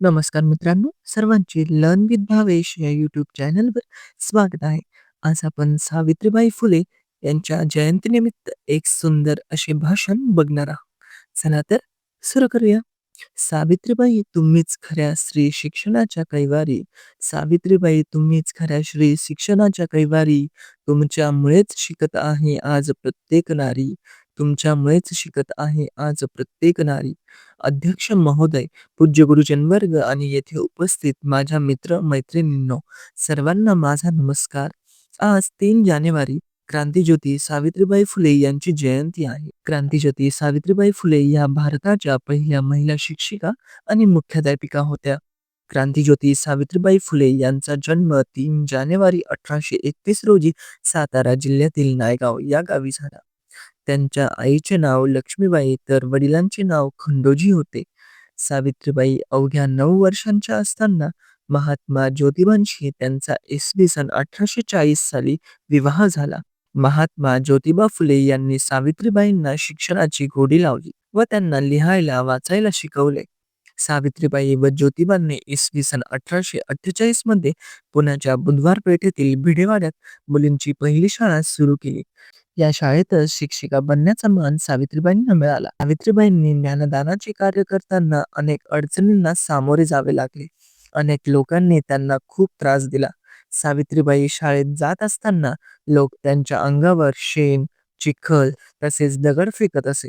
नमस्कार मित्रांनो, सर्वांचे लर्न विथ भावेश या यूट्यूब चॅनलवर स्वागत आहे. आज आपण सावित्रीबाई फुले यांच्या जयंतीनिमित्त एक सुंदर असे भाषण बघणार आहोत. चला तर सुरू करूया. सावित्रीबाई तुम्हीच खऱ्या श्री शिक्षणाच्या कैवारी, सावित्रीबाई तुम्हीच खऱ्या श्री शिक्षणाच्या कैवारी, तुमच्यामुळेच शिकत आहे आज प्रत्येक नारी, तुमच्यामुळेच शिकत आहे आज प्रत्येक नारी. अध्यक्ष महोदय, पूज्य गुरुजनवर्ग आणि येथे उपस्थित माझ्या मित्र मैत्रिणींनो, सर्वांना माझा नमस्कार. आज तीन जानेवारी क्रांतीज्योती सावित्रीबाई फुले यांची जयंती आहे. क्रांतीज्योती सावित्रीबाई फुले या भारताच्या पहिल्या महिला शिक्षिका आणि मुख्याध्यापिका होत्या. क्रांतीज्योती सावित्रीबाई फुले यांचा जन्म तीन जानेवारी अठराशे एकतीस रोजी सातारा जिल्ह्यातील नायगाव या गावी झाला. त्यांच्या आईचे नाव लक्ष्मीबाई तर वडिलांचे नाव खंडोजी होते. सावित्रीबाई अवघ्या नऊ वर्षांच्या असताना महात्मा ज्योतिबांशी त्यांचा इसवी सन अठराशे चाळीस साली विवाह झाला. महात्मा ज्योतिबा फुले यांनी सावित्रीबाईंना शिक्षणाची गोडी लावली व त्यांना लिहायला वाचायला शिकवले. सावित्रीबाई व ज्योतिबांनी इसवी सन अठराशे अठ्ठेचाळीसमध्ये पुण्याच्या बुधवार पेठेतील भिडेवाड्यात मुलींची पहिली शाळा सुरू केली. या शाळेतच शिक्षिका बनण्याचा मान सावित्रीबाईंना मिळाला. सावित्रीबाईंनी ज्ञानदानाचे कार्य करताना अनेक अडचणींना सामोरे जावे लागले. अनेक लोकांनी त्यांना खूप त्रास दिला. सावित्रीबाई शाळेत जात असताना लोक त्यांच्या अंगावर शेण, चिखल तसेच दगड फेकत असे.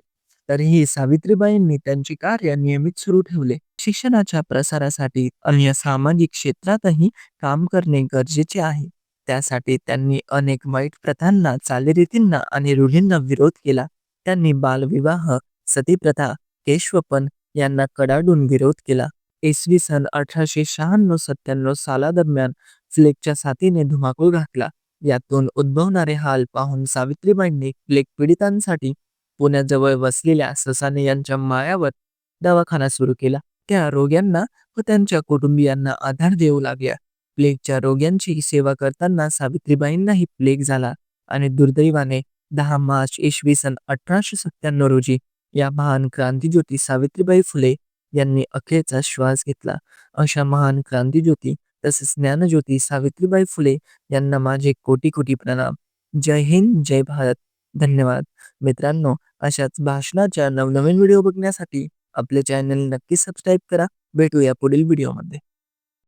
तरीही सावित्रीबाईंनी त्यांचे कार्य नियमित सुरू ठेवले. शिक्षणाच्या प्रसारासाठी अन्य सामाजिक क्षेत्रातही काम करणे गरजेचे आहे. त्यासाठी त्यांनी अनेक वाईट प्रथांना, चालीरीतींना आणि रूढींना विरोध केला. त्यांनी बालविवाह, सतीप्रथा, केशवपन यांना कडाडून विरोध केला. इसवी सन अठराशे शहाण्णव सत्त्याण्णव सालादरम्यान फ्लेगच्या साथीने धुमाकूळ घातला. यातून उद्भवणारे हाल पाहून सावित्रीबाईंनी फ्लेग पीडितांसाठी पुण्याजवळ वसलेल्या ससाने यांच्या मायावर दवाखाना सुरू केला. त्या रोग्यांना व त्यांच्या कुटुंबियांना आधार देऊ लागल्या. प्लेगच्या रोग्यांची सेवा करताना सावित्रीबाईंनाही प्लेग झाला आणि दुर्दैवाने दहा मार्च इसवी सन अठराशे सत्त्याण्णव रोजी या महान क्रांतीज्योती सावित्रीबाई फुले यांनी अखेरचा श्वास घेतला. अशा महान क्रांतीज्योती तसेच ज्ञानज्योती सावित्रीबाई फुले यांना माझे कोटी कोटी प्रणाम. जय हिंद, जय भारत. धन्यवाद. मित्रांनो, अशाच भाषणाच्या नवनवीन व्हिडिओ बघण्यासाठी आपले चॅनल नक्की सबस्क्राईब करा. भेटूया पुढील व्हिडिओमध्ये.